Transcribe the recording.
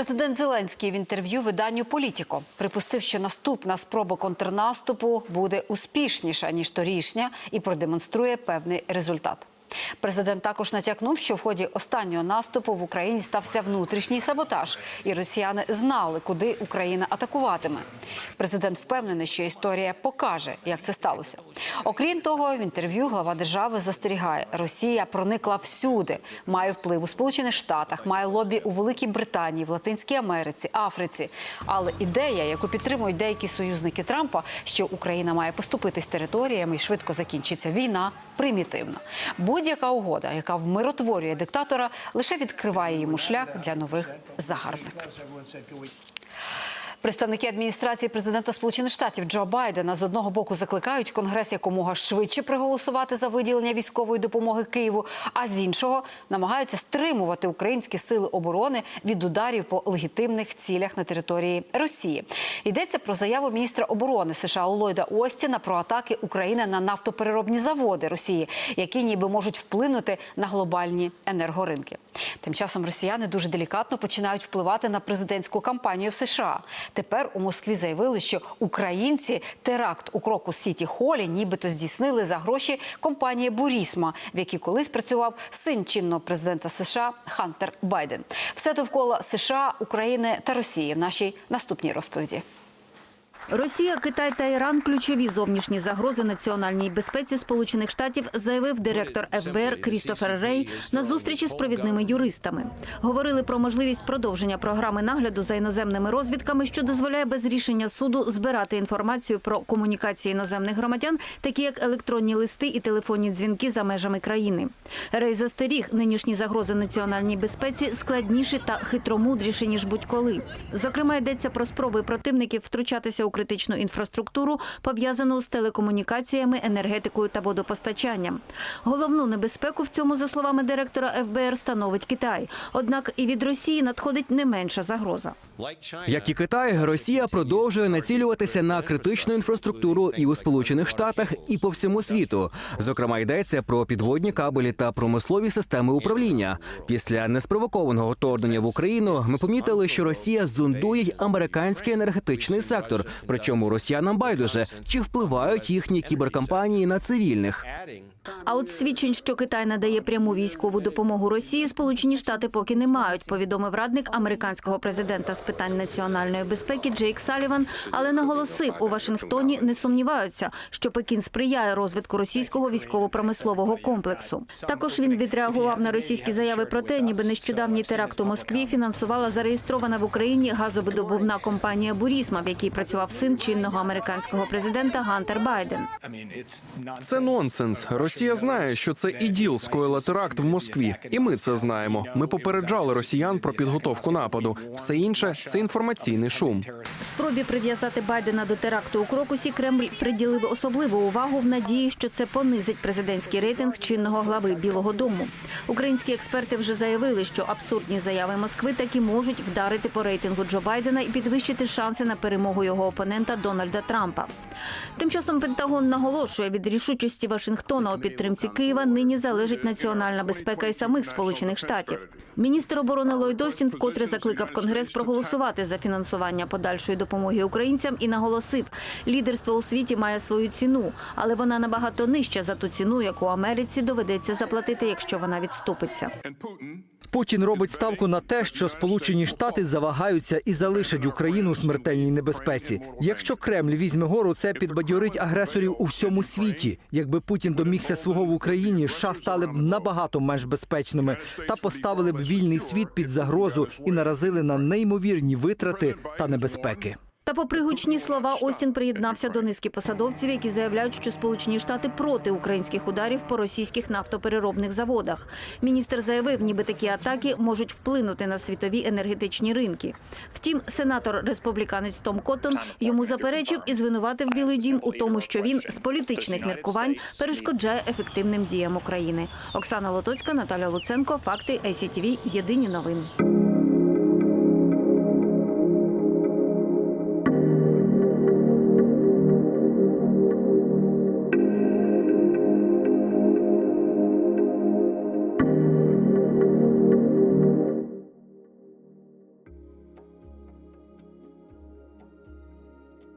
Президент Зеленський в інтерв'ю виданню Політіко припустив, що наступна спроба контрнаступу буде успішніша ніж торішня і продемонструє певний результат. Президент також натякнув, що в ході останнього наступу в Україні стався внутрішній саботаж, і росіяни знали, куди Україна атакуватиме. Президент впевнений, що історія покаже, як це сталося. Окрім того, в інтерв'ю глава держави застерігає, Росія проникла всюди, має вплив у Сполучених Штатах, має лобі у Великій Британії, в Латинській Америці, Африці. Але ідея, яку підтримують деякі союзники Трампа, що Україна має поступитись територіями і швидко закінчиться війна, примітивна. Будь-яка угода, яка вмиротворює диктатора, лише відкриває йому шлях для нових загарбників. Представники адміністрації президента Сполучених Штатів Джо Байдена з одного боку закликають Конгрес якомога швидше проголосувати за виділення військової допомоги Києву, а з іншого намагаються стримувати українські сили оборони від ударів по легітимних цілях на території Росії. Йдеться про заяву міністра оборони США Ллойда Остіна про атаки України на нафтопереробні заводи Росії, які ніби можуть вплинути на глобальні енергоринки. Тим часом росіяни дуже делікатно починають впливати на президентську кампанію в США. Тепер у Москві заявили, що українці теракт у кроку Сіті Холі нібито здійснили за гроші компанії Бурісма, в якій колись працював син чинного президента США Хантер Байден. Все довкола США, України та Росії в нашій наступній розповіді. Росія, Китай та Іран – ключові зовнішні загрози національній безпеці Сполучених Штатів, заявив директор ФБР Крістофер Рей на зустрічі з провідними юристами. Говорили про можливість продовження програми нагляду за іноземними розвідками, що дозволяє без рішення суду збирати інформацію про комунікації іноземних громадян, такі як електронні листи і телефонні дзвінки за межами країни. Рей застеріг, нинішні загрози національній безпеці складніші та хитромудріші ніж будь-коли. Зокрема, йдеться про спроби противників втручатися у критичну інфраструктуру, пов'язану з телекомунікаціями, енергетикою та водопостачанням. Головну небезпеку в цьому, за словами директора ФБР, становить Китай. Однак і від Росії надходить не менша загроза. Як і Китай, Росія продовжує націлюватися на критичну інфраструктуру і у Сполучених Штатах, і по всьому світу. Зокрема, йдеться про підводні кабелі та промислові системи управління. Після неспровокованого вторгнення в Україну ми помітили, що Росія зондує й американський енергетичний сектор. Причому росіянам байдуже чи впливають їхні кіберкампанії на цивільних. А от свідчень, що Китай надає пряму військову допомогу Росії, Сполучені Штати поки не мають, повідомив радник американського президента з питань національної безпеки Джейк Саліван, але наголосив, у Вашингтоні не сумніваються, що Пекін сприяє розвитку російського військово-промислового комплексу. Також він відреагував на російські заяви про те, ніби нещодавній теракт у Москві фінансувала зареєстрована в Україні газовидобувна компанія Бурісма, в якій працював син чинного американського президента Гантер Байден. Це нонсенс. Росія знає, що це іділ скоїла теракт в Москві, і ми це знаємо. Ми попереджали росіян про підготовку нападу. Все інше це інформаційний шум. Спробі прив'язати Байдена до теракту у Крокусі Кремль приділив особливу увагу в надії, що це понизить президентський рейтинг чинного глави Білого Дому. Українські експерти вже заявили, що абсурдні заяви Москви таки можуть вдарити по рейтингу Джо Байдена і підвищити шанси на перемогу його опонента Дональда Трампа. Тим часом Пентагон наголошує, від рішучості Вашингтона у підтримці Києва нині залежить національна безпека і самих Сполучених Штатів. Міністр оборони Ллойд Остін вкотре закликав Конгрес проголосувати за фінансування подальшої допомоги українцям і наголосив, лідерство у світі має свою ціну, але вона набагато нижча за ту ціну, яку Америці доведеться заплатити, якщо вона відступиться. Путін робить ставку на те, що Сполучені Штати завагаються і залишать Україну у смертельній небезпеці. Якщо Кремль візьме гору, це підбадьорить агресорів у всьому світі. Якби Путін домігся свого в Україні, США стали б набагато менш безпечними та поставили б вільний світ під загрозу і наразили на неймовірні витрати та небезпеки. Та, попри гучні слова, Остін приєднався до низки посадовців, які заявляють, що Сполучені Штати проти українських ударів по російських нафтопереробних заводах. Міністр заявив, ніби такі атаки можуть вплинути на світові енергетичні ринки. Втім, сенатор республіканець Том Коттон йому заперечив і звинуватив Білий Дім у тому, що він з політичних міркувань перешкоджає ефективним діям України. Оксана Лотоцька, Наталя Луценко, факти ICTV, Єдині новини.